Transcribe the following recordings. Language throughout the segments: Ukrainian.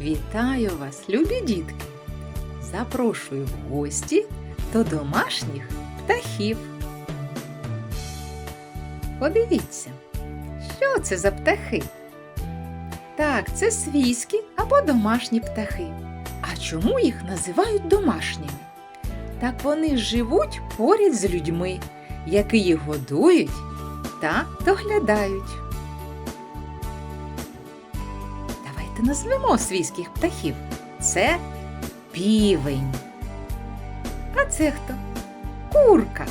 Вітаю вас, любі дітки! Запрошую в гості до домашніх птахів. Подивіться, що це за птахи? Так, це свійські або домашні птахи. А чому їх називають домашніми? Так вони живуть поряд з людьми, які їх годують та доглядають. Давайте назвемо свійських птахів. Це півень. А це хто? Курка.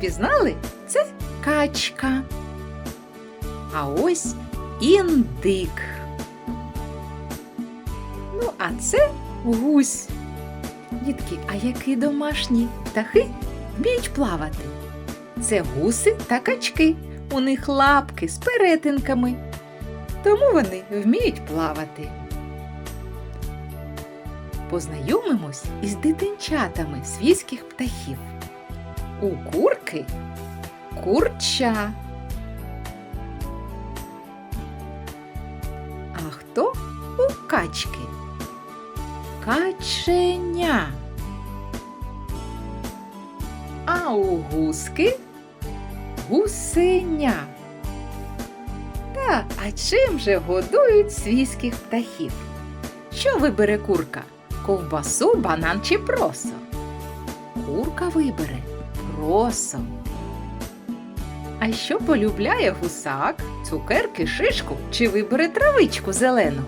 Пізнали? Це качка. А ось індик. Ну, а це гусь. Дітки, а які домашні птахи вміють плавати? Це гуси та качки. У них лапки з перетинками. Тому вони вміють плавати. Познайомимось із дитинчатами свійських птахів. У курки курча. А хто у качки? Каченя. А у гуски гусеня. А чим же годують свійських птахів? Що вибере курка? Ковбасу, банан чи просо? Курка вибере просо. А що полюбляє гусак? Цукерки, шишку чи вибере травичку зелену?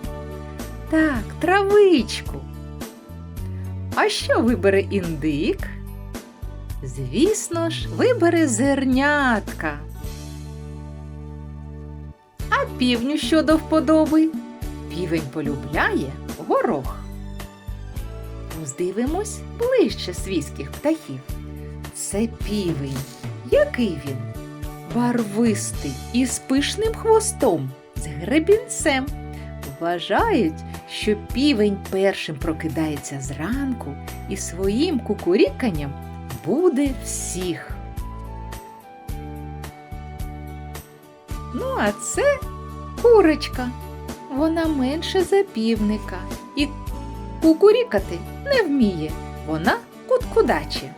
Так, травичку. А що вибере індик? Звісно ж, вибере зернятка. Півню що до вподоби? Півень полюбляє горох. Роздивимось ближче свійських птахів. Це півень. Який він? Барвистий і з пишним хвостом, з гребінцем. Вважають, що півень першим прокидається зранку і своїм кукуріканням буде всіх. Ну, а це курочка. Вона менше за півника і кукурікати не вміє. Вона куткудаче.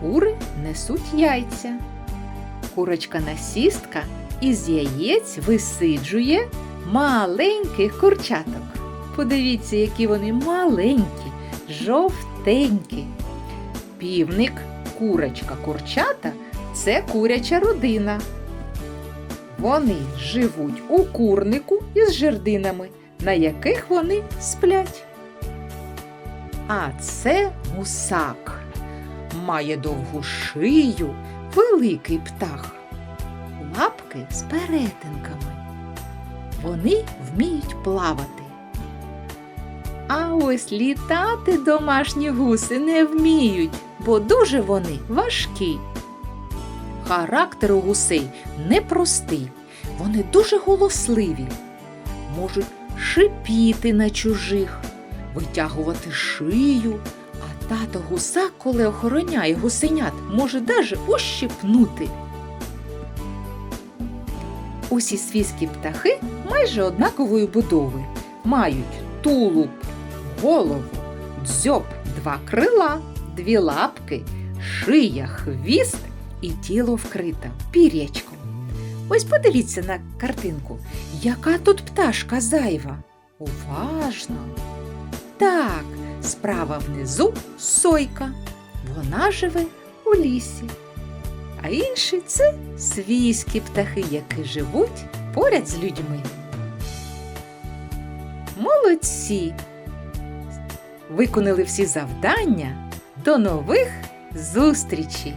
Кури несуть яйця. Курочка насістка із яєць висиджує маленьких курчаток. Подивіться, які вони маленькі, жовтенькі. Півник, курочка, курчата це куряча родина. Вони живуть у курнику із жердинами, на яких вони сплять. А це гусак. Має довгу шию, великий птах, лапки з перетинками. Вони вміють плавати. А ось літати домашні гуси не вміють, бо дуже вони важкі. Характер у гусей непростий. Вони дуже голосливі, можуть шипіти на чужих, витягувати шию, а тато гусак, коли охороняє гусенят, може даже ущипнути. Усі свійські птахи майже однакової будови. Мають тулуб, голову, дзьоб, два крила, дві лапки, шия, хвіст і тіло вкрите пір'ячком. Ось подивіться на картинку, яка тут пташка зайва. Уважно. Так, справа внизу сойка. Вона живе у лісі. А інші це свійські птахи, які живуть поряд з людьми. Молодці! Виконали всі завдання. До нових зустрічей!